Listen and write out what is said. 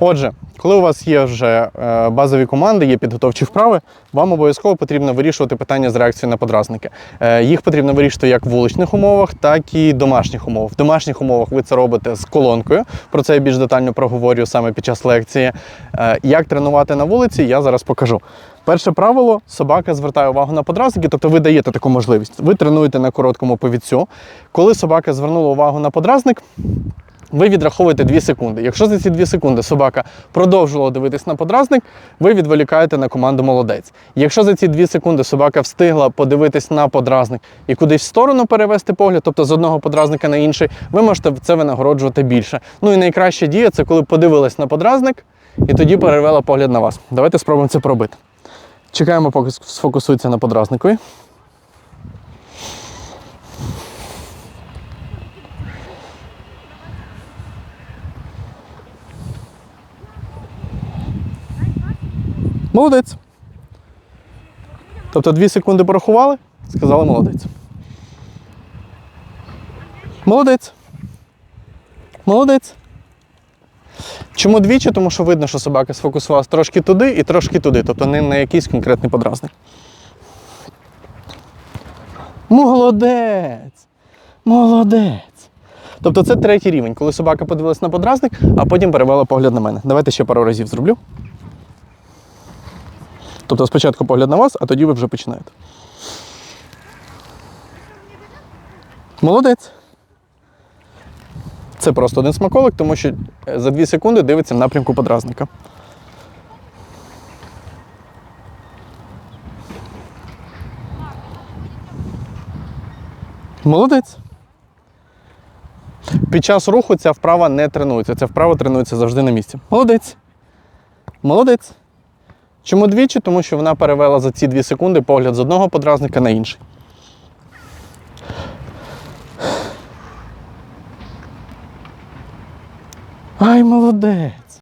Отже, коли у вас є вже е, базові команди, є підготовчі вправи, вам обов'язково потрібно вирішувати питання з реакцією на подразники. Е, Їх потрібно вирішити як в вуличних умовах, так і домашніх умовах. В домашніх умовах ви це робите з колонкою. Про це я більш детально проговорю саме під час лекції. Е, Як тренувати на вулиці, я зараз покажу. Перше правило: собака звертає увагу на подразники, тобто ви даєте таку можливість. Ви тренуєте на короткому повідцю. Коли собака звернула увагу на подразник, ви відраховуєте 2 секунди. Якщо за ці 2 секунди собака продовжувала дивитись на подразник, ви відволікаєте на команду молодець. Якщо за ці 2 секунди собака встигла подивитись на подразник і кудись в сторону перевести погляд, тобто з одного подразника на інший, ви можете це винагороджувати більше. Ну і найкраща дія це коли подивилась на подразник і тоді перевела погляд на вас. Давайте спробуємо це пробити. Чекаємо, поки сфокусується на подразникові. Молодець. Тобто 2 секунди порахували, сказали молодець. Молодець. Молодець. Чому двічі? Тому що видно, що собака сфокусувалася трошки туди і трошки туди, тобто не на якийсь конкретний подразник. Молодець! Молодець! Тобто це третій рівень, коли собака подивилась на подразник, а потім перевела погляд на мене. Давайте ще пару разів зроблю. Тобто спочатку погляд на вас, а тоді ви вже починаєте. Молодець. Це просто один смаколик, тому що е, за 2 секунди дивиться в напрямку подразника. Молодець. Під час руху ця вправа не тренується. Ця вправа тренується завжди на місці. Молодець. Молодець. Чому двічі? Тому що вона перевела за ці 2 секунди погляд з одного подразника на інший. Ай, молодець.